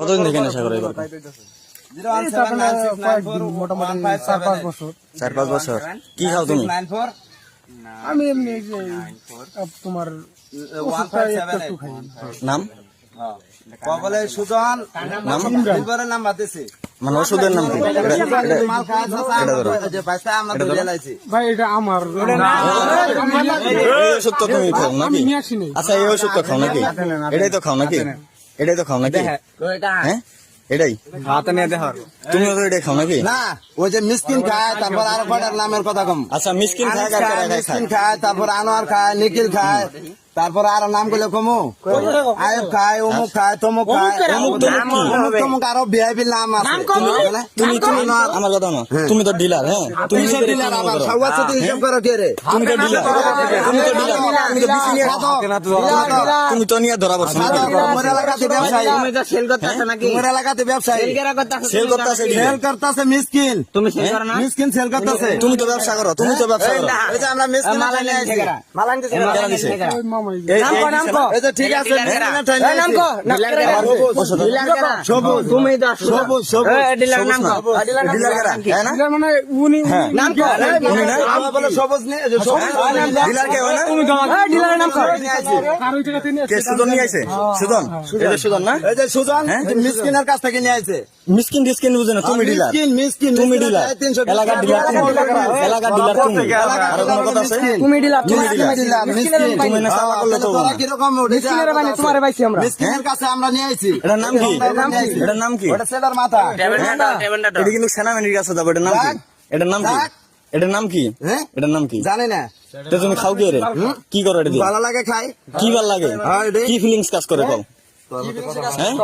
কতদিন থেকে নেশা করে এবার মোটামুটি চার পাঁচ বছর চার পাঁচ বছর কি খাও তুমি আমি এমনি তোমার নাম সুজন বাতেছে মানে ওষুধের ভাই এটা আমার ওষুধ তো তুমি খাও নাকি আচ্ছা এই ওষুধ তো খাও নাকি এটাই তো খাও নাকি এটাই তো খাও নাকি? হ্যাঁ এটাই? হাতে নিয়ে দেখো। তুমি তো এটাই খাও নাকি? না ওই যে মিসকিন খায় তারপর আরও কটার নামের কথা কম? আচ্ছা মিসকিন খায়? মিসকিন খায় তারপর আনোয়ার খায় নিখিল খায়। তারপর আরও নামগুলো কমু আয়ব খায় অমুক খায় তমুক খায় অমুক তমুক আরও ভিআইপি নাম আছে? তুমি তুমি আমার কথা না তুমি তো ডিলার হ্যাঁ তুমি কি মনে আবার? করো? সবার সাথে হিসাব করো কে রে? তুমি তো ডিলার তুমি তো ডিলার তুমি তো বিসি নিয়ে তুমি তো নিয়ে ধরা পড়ছো নাকি তোমার এলাকাতে ব্যবসায়ী তোমার এলাকাতে ব্যবসায়ী সেল সেল করতেছে মিসকিন তুমি মিসকিন সেল করতেছে তুমি তো ব্যবসা করো তুমি তো ব্যবসা করো এই যে আমরা মিসকিন নিয়ে আসছি। এমনি কেন দিছে? ওই মামাই এই- এই দিছে না? নিয়ে আসছি। সবুজ তুমি তো ডিলার না? ডিলার কারা? হ্যাঁ না? মানে উনি হ্যাঁ। না? আমরা সবুজ নিয়ে এই যে ডিলার হয় না? কর জায়গাতে নিয়ে কে সুজন নিয়ে আইছে? সুজন? সুজন। না? সুজন হ্যাঁ? মিসকিনের কাছ থেকে নিয়ে আসছে মিসকিন টিসকিন বুঝে না, তুমি ডিলার। মিসকিন মিসকিন তুমি ডিলার। চাই 300 টাকা। এলাকার ডিলার তুমি। এলাকার ডিলার তুমি। আরও কোনো কথা আছে তুমি ডিলার তুমি ডিলার, মিসকিন। তুমি না চাওয়া করলে তো। কীরকম উঠেছে? মিসকিনের বানি তোমারে পাইছি আমরা। মিসকিনের কাছে আমরা নিয়ে আইছি। এটার নাম কি? এটা নাম কি? ওটা সেটার মাথা। এটা কিন্তু সেনাবাহিনীর কাছে যাব এটার নাম কি? এটা নাম কি। এটার নাম কি? হ্যাঁ? এটার নাম কি? জানি না। তো তুমি খাও কি রে? কি করো এটা দিয়ে? ভালো লাগে খাই। কি ভালো লাগে? হ্যাঁ। কি ফিলিংস কাজ করে কও? হ্যাঁ